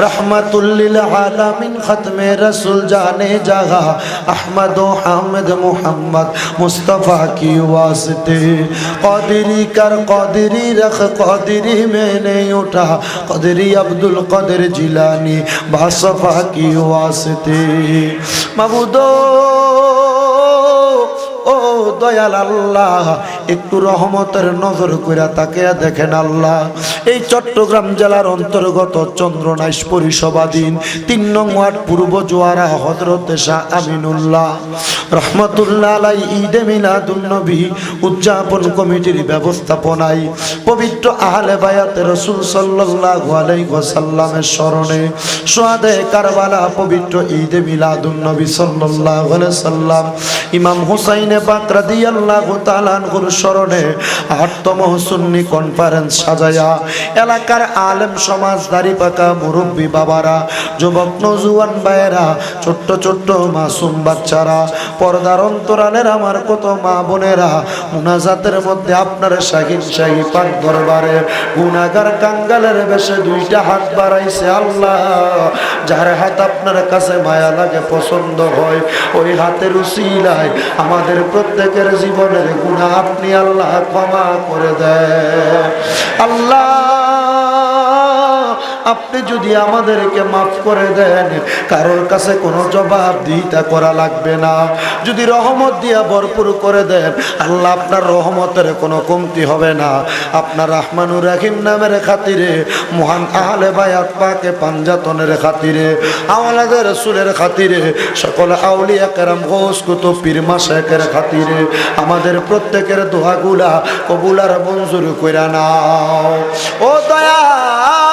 रहमतुल्लिल आलमीन खत्म रसूल जाने जगह अहमद व हामिद मोहम्मद मुस्तफ़ा की वास्ते कदरी कर कदरी रख कदरी में नहीं उठा कदरी अब्दुल कदर जिलानी बासफा की वास्ते मबूदो ও দয়াল আল্লাহ একটু রহমতের নজর কইরা তাকে দেখেন আল্লাহ। এই চট্টগ্রাম জেলার অন্তর্গত চন্দ্রনাইশ পরিসভাধীন তিন নং ওয়ার্ড পূর্ব জোয়ারা হজরতে শাহ আমিনুল্লাহ। রহমতুল্লাহ আলাই ঈদে মিলাদুন্নবী উদযাপন কমিটির ব্যবস্থাপনায় পবিত্র আহলে বায়াতে রসুল সাল্লাল্লাহু আলাইহি ওয়াসাল্লামের স্মরণে সোয়াদে কারবালা পবিত্র ঈদে মিলাদুন্নবী সাল্লাল্লাহু আলাইহি সাল্লাম ইমাম হুসাইনে পাক রাদিয়াল্লাহু তাআলা আনহুর স্মরণে আটতম সুন্নি কনফারেন্স সাজায়া এলাকার আলেম সমাজ দাড়ি পাকা মুরব্বী বাবারা, যুবক নজুয়ান ভাইয়েরা, ছোট্ট ছোট্ট মাসুম বাচ্চারা, পর্দার অন্তরালের আমার কত মা বোনেরা, মুনাজাতের মধ্যে আপনার শাহিন শাহী পাক দরবারে গুনাগার কাঙ্গালের বেশে দুইটা হাত বাড়াইছে আল্লাহ, যার হাত আপনার কাছে মায়া লাগে, পছন্দ হয়, ওই হাতের উসিলায় আমাদের প্রত্যেকের জীবনের গুণা আপনি আল্লাহ ক্ষমা করে দেয় আল্লাহ আপনি যদি আমাদেরকে মাফ করে দেন, কারোর কাছে কোনো জবাব দিতে করা লাগবে না। যদি রহমত দিয়া ভরপুর করে দেন, আল্লাহ আপনার রহমতের কোনো কমতি হবে না। আপনার রহমানুর রাহিম নামের খাতিরে, মহান আহলে বায়াত পাকে পাঞ্জাতনের খাতিরে আওয়ালাদের রসুলের খাতিরে, সকল আউলিয়া কেরাম, ঘোষ কুতু পীরমা শেখের খাতিরে, আমাদের প্রত্যেকের দোয়াগুলা কবুলার মঞ্জুর কইরা নাও। ও দয়াল!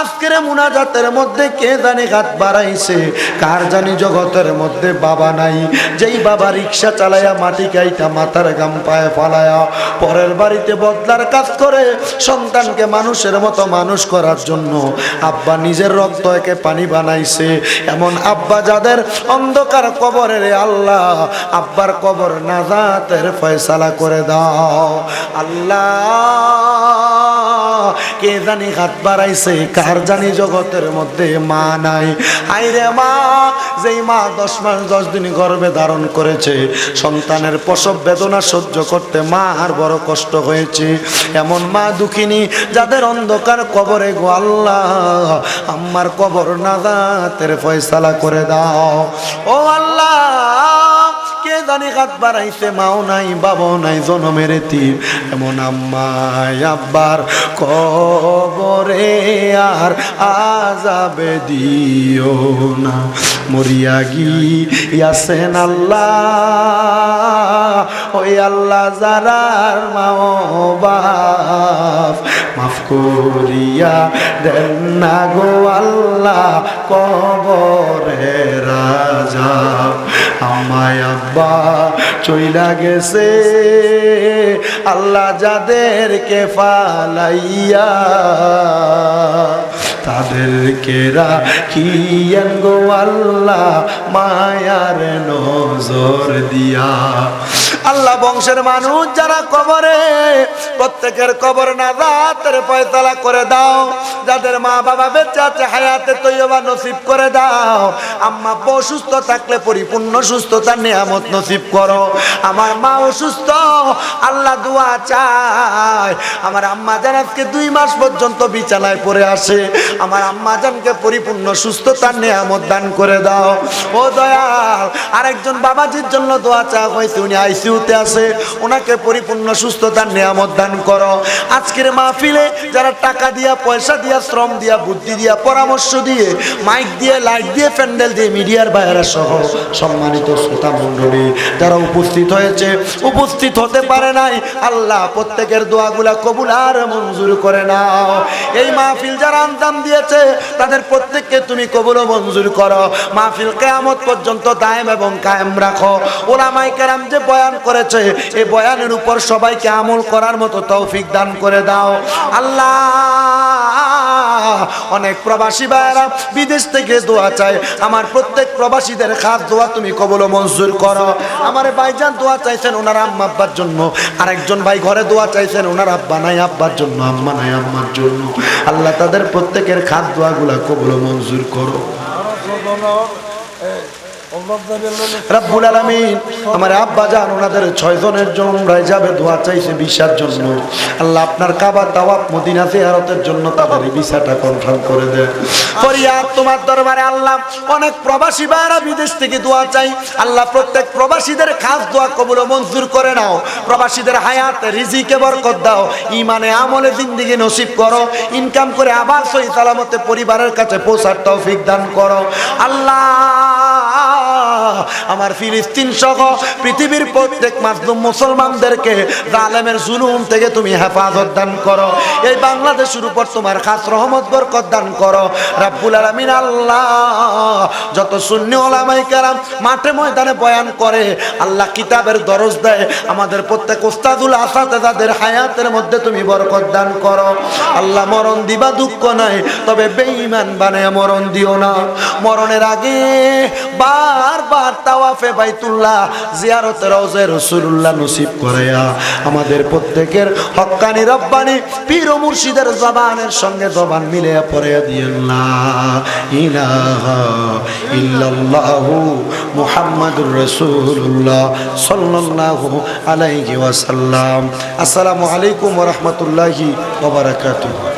আজকের মুনাজাতের মধ্যে কে জানে হাত বাড়াইছে? কার জানি জগতের মধ্যে বাবা নাই? যেই বাবা রিক্সা চালায়া মাটি কাইটা মাথার গাম পায়ে ফালায়া পরের বাড়িতে বদলার কাজ করে, সন্তানকে মানুষের মতো মানুষ করার জন্য আব্বা নিজের রক্ত একে পানি বানাইছে। এমন আব্বা যাদের অন্ধকার কবরের আল্লাহ, আব্বার কবর নাজাতের ফয়সালা করে দাও। আল্লাহ কে জানি হাত বাড়াইছে, কার জানি জগতের মধ্যে মা নাই। আইরে মা, যেই মা দশ মাস, দশ দিন গর্ভে ধারণ করেছে, সন্তানের প্রসব বেদনা সহ্য করতে মা আর বড় কষ্ট হয়েছে। এমন মা দুঃখিনী, যাদের অন্ধকার কবরে গো আল্লাহ, আমার কবর নাজাতের ফয়সালা করে দাও। ও আল্লাহ কে জানি হাত বাড়াইছে, মাও নাই, বাবাও নাই, জনমের তীর। এমন আম্মাই আব্বার কবরে আর আজাবে দিও না। মরিয়া গিয়াছেন আল্লাহ, ওই আল্লাহ যারার মাও বাপ। মাফ করিয়া দেন না গো আল্লাহ কবরে রাজা আমায় আব্বা চইলা গেছে। আল্লাহ যাদেরকে ফালাইয়া তাদেরকে রাখিয়েন গো আল্লাহ মায়ার নজর দিয়া। আল্লাহ বংশের মানুষ যারা কবরে, প্রত্যেকের কবর না রাতের পয়তলা করে দাও। যাদের মা বাবা বেঁচে আছে, হায়াতে তৈবা নসিব করে দাও। আম্মা অসুস্থ থাকলে পরিপূর্ণ সুস্থতা, নিয়ামত নসিব করো। আমার মা অসুস্থ, আল্লাহ দোয়া চায়। আমার আম্মা জান আজকে দুই মাস পর্যন্ত বিছানায় পড়ে আসে। আমার আম্মা জানকে পরিপূর্ণ সুস্থতার নিয়ামত দান করে দাও। ও দয়াল আরেকজন বাবাজির জন্য দোয়া চা হয়েছে, উনি আইসিউতে আছে, ওনাকে পরিপূর্ণ সুস্থতার নিয়ামত দান করো। আজকের মাহফিলে যারা টাকা দিয়া, পয়সা দিয়া, শ্রম দিয়া, বুদ্ধি দিয়া, পরামর্শ দিয়ে, মাইক দিয়ে, লাইট দিয়ে, প্যান্ডেল দিয়ে, মিডিয়ার বাইরা সহ সম্মানিত শ্রোতা মণ্ডলী, যারা উপস্থিত হয়েছে, উপস্থিত হতে পারে নাই, আল্লাহ প্রত্যেকের দোয়াগুলা কবুল আর মঞ্জুর করে নাও। এই মাহফিল যারা আন্দাম দিয়েছে, তাদের প্রত্যেককে তুমি কবুল মঞ্জুর করো। মাহফিল কেয়ামত পর্যন্ত দায়েম এবং কায়েম রাখো। ওলামাই কেরাম যে বয়ান করেছে এই বয়ানের উপর সবাইকে আমল করার মতো তৌফিক দান করে দাও। আল্লাহ! অনেক প্রবাসী ভাইয়েরা বিদেশ থেকে দোয়া চায়। আমার প্রত্যেক প্রবাসীদের খাস দোয়া তুমি কবল মঞ্জুর করো। আমার ভাইজান দোয়া চাইছেন ওনার আম্মা আব্বার জন্য। আরেকজন ভাই ঘরে দোয়া চাইছেন ওনার আব্বা নাই, আব্বার জন্য, আম্মা নাই, আম্মার জন্য। আল্লাহ তাদের প্রত্যেকের খাস দোয়াগুলা কবল মঞ্জুর করো। রাব্বুল আমার আব্বা ওনাদের জন্য যাবে চাইছে ভিসার জন্য। আল্লাহ আপনার কাবা তাওয়াব মদিনা জন্য তাদের কনফার্ম করে তোমার দরবারে আল্লাহ, অনেক প্রবাসী বিদেশ থেকে দোয়া চাই। আল্লাহ প্রত্যেক প্রবাসীদের খাস দোয়া কবুল মঞ্জুর করে নাও। প্রবাসীদের হায়াত, রিজিকে বরকত দাও। ইমানে আমলে, জিন্দিগি নসিব করো। ইনকাম করে আবার সহি সালামতে পরিবারের কাছে পৌঁছার তৌফিক দান করো। আল্লাহ আমার ফিলিস্তিন সহ পৃথিবীর প্রত্যেক মাসলুম মুসলমানদেরকে জালেমের জুলুম থেকে তুমি হেফাজত দান করো। এই বাংলাদেশের উপর তোমার খাস রহমত, বরকত দান করো। রাব্বুল আলামিন আল্লাহ যত শূন্য ওলামাই কারাম মাঠে ময়দানে বয়ান করে, আল্লাহ কিতাবের দরজ দেয়। আমাদের প্রত্যেক ওস্তাদুল আসাতে তাদের হায়াতের মধ্যে তুমি বরকত দান করো। আল্লাহ মরণ দিবা দুঃখ নাই, তবে বেঈমান বানায় মরণ দিও না। মরণের আগে বারবার তাওয়াফে বাইতুল্লাহ রওজে নসিব আমাদের প্রত্যেকের হক্কানি রব্বানি পীর মুর্শিদের জবানের সঙ্গে জবান মিলে পড়ে দিয়েন, লা ইলাহা ইল্লাল্লাহু মুহাম্মাদুর রাসূলুল্লাহ সাল্লাল্লাহু আলাইহি ওয়াসাল্লাম। আসসালামু আলাইকুম ওয়া রাহমাতুল্লাহি ওয়া বারাকাতুহু।